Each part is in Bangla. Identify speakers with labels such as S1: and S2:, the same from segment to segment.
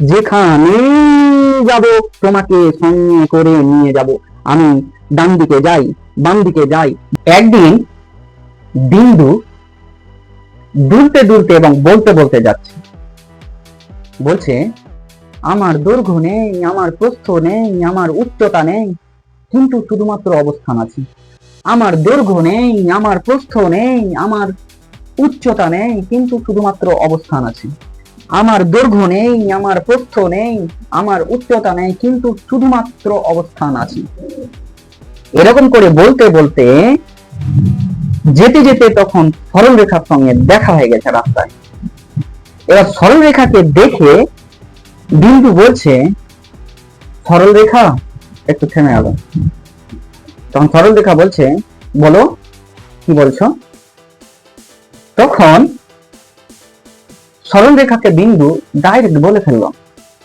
S1: যেখানে যাব, তোমাকে সঙ্গে করে নিয়ে যাব। আমি ডান দিকে যাই, বাম দিকে যাই। একদিন বিন্দু দুলতে দুলতে এবং বলতে বলতে যাচ্ছে। বলছে, আমার দৈর্ঘ্য নেই, আমার প্রস্থ নেই, আমার উচ্চতা নেই, কিন্তু শুধুমাত্র অবস্থান আছে। আমার দৈর্ঘ্য নেই, আমার প্রস্থ নেই, আমার উচ্চতা নেই, কিন্তু শুধুমাত্র অবস্থান আছে। আমার দৈর্ঘ্য নেই, আমার প্রস্থ নেই, আমার উচ্চতা নেই, কিন্তু শুধুমাত্র অবস্থান আছে। এরকম করে বলতে বলতে যেতে যেতে তখন সরল রেখার সঙ্গে দেখা হয়ে গেছে রাস্তায়। এবার সরল রেখাকে দেখে বিন্দু বলছে, সরল রেখা, একটু থেমে গেল। তখন সরল রেখা বলছে, বলো, কি বলছো? তখন সরল রেখাকে বিন্দু ডাইরেক্ট বলে ফেলল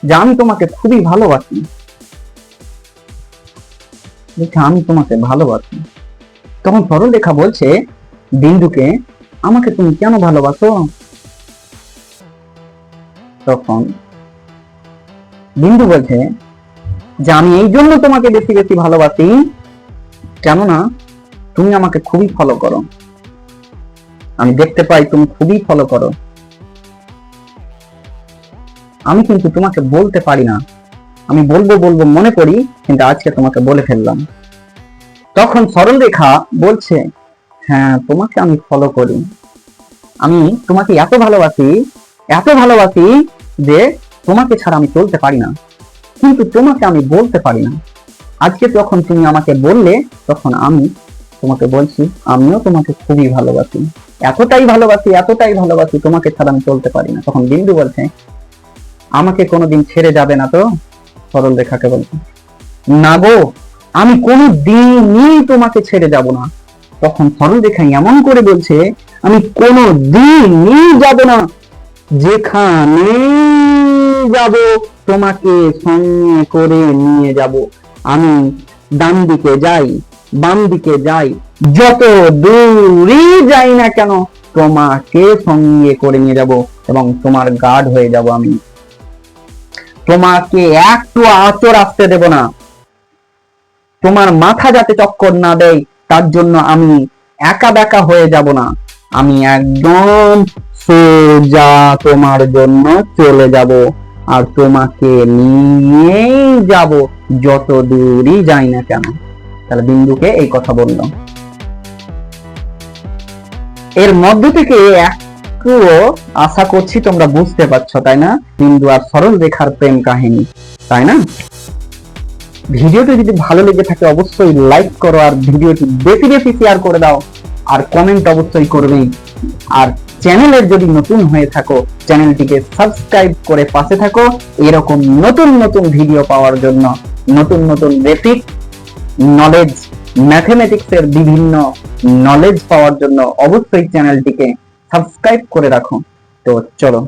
S1: যে আমি তোমাকে খুবই ভালোবাসি। আমি তোমাকে ভালোবাসি। তখন সরল রেখা বলছে, বিন্দুকে আমাকে তুমি কেন ভালোবাসো? তখন বিন্দু বলছে, যে আমি এই জন্য তোমাকে বেশি বেশি ভালোবাসি, কেননা তুমি আমাকে খুবই ফলো করো। আমি দেখতে পাই তুমি খুবই ফলো করো। আমি কিন্তু তোমাকে বলতে পারি না। আমি বলব বলব, মনে করি, কিন্তু আজকে তোমাকে বলে ফেললাম। তখন সরল রেখা বলছে হ্যাঁ তোমাকে আমি ফলো করি। আমি তোমাকে এত ভালোবাসি এত ভালোবাসি যে তোমাকে ছাড়া আমি চলতে পারি না। কিন্তু তোমাকে আমি বলতে পারি না। আজকে যখন তুমি আমাকে বললে, তখন আমি তোমাকে বলছি, আমিও তোমাকে খুবই ভালোবাসি। এতটাই ভালোবাসি এতটাই ভালোবাসি তোমাকে ছাড়া আমি চলতে পারি না। তখন বিন্দু বলছে আমাকে কোনোদিন ছেড়ে যাবে না তো? সরল রেখাকে বলছে না গো, আমি কোনো দিনই তোমাকে ছেড়ে যাব না। তখন সরল রেখা এমন করে বলছে, আমি কোনো দিনই যাব না। যেখানে যাব, তোমাকে সঙ্গে করে নিয়ে যাব। আমি ডান দিকে যাই, বাম দিকে যাই, যত দূরই যাই না কেন, তোমাকে সঙ্গে করে নিয়ে যাব এবং তোমার গার্ড হয়ে যাব আমি। তোমাকে একটু আচর আসতে দেব না। তোমার মাথা যাতে চক্কর না দেয়, তার জন্য আমি একা বেকা হয়ে যাব না। আমি একদম সোজা তোমার জন্য চলে যাব আর তোমাকে নিয়েই যাব যত দূরই যাই না কেন। তাহলে বিন্দুকে এই কথা বললাম এর মধ্য থেকে একটুও আশা করছি তোমরা বুঝতে পারছ, তাই না? বিন্দু আর সরল রেখার প্রেম কাহিনী, তাই না? ভিডিওটি যদি ভালো লেগে থাকে, অবশ্যই লাইক করো আর ভিডিওটি বেশি বেশি শেয়ার করে দাও, আর কমেন্ট অবশ্যই করবেই আর চ্যানেলের যদি নতুন হয়ে থাকো, চ্যানেলটিকে সাবস্ক্রাইব করে পাশে থাকো, এরকম নতুন নতুন ভিডিও পাওয়ার জন্য, নতুন নতুন বেসিক নলেজ ম্যাথমেটিক্সের বিভিন্ন নলেজ পাওয়ার জন্য অবশ্যই চ্যানেলটিকে সাবস্ক্রাইব করে রাখো। তো চলো।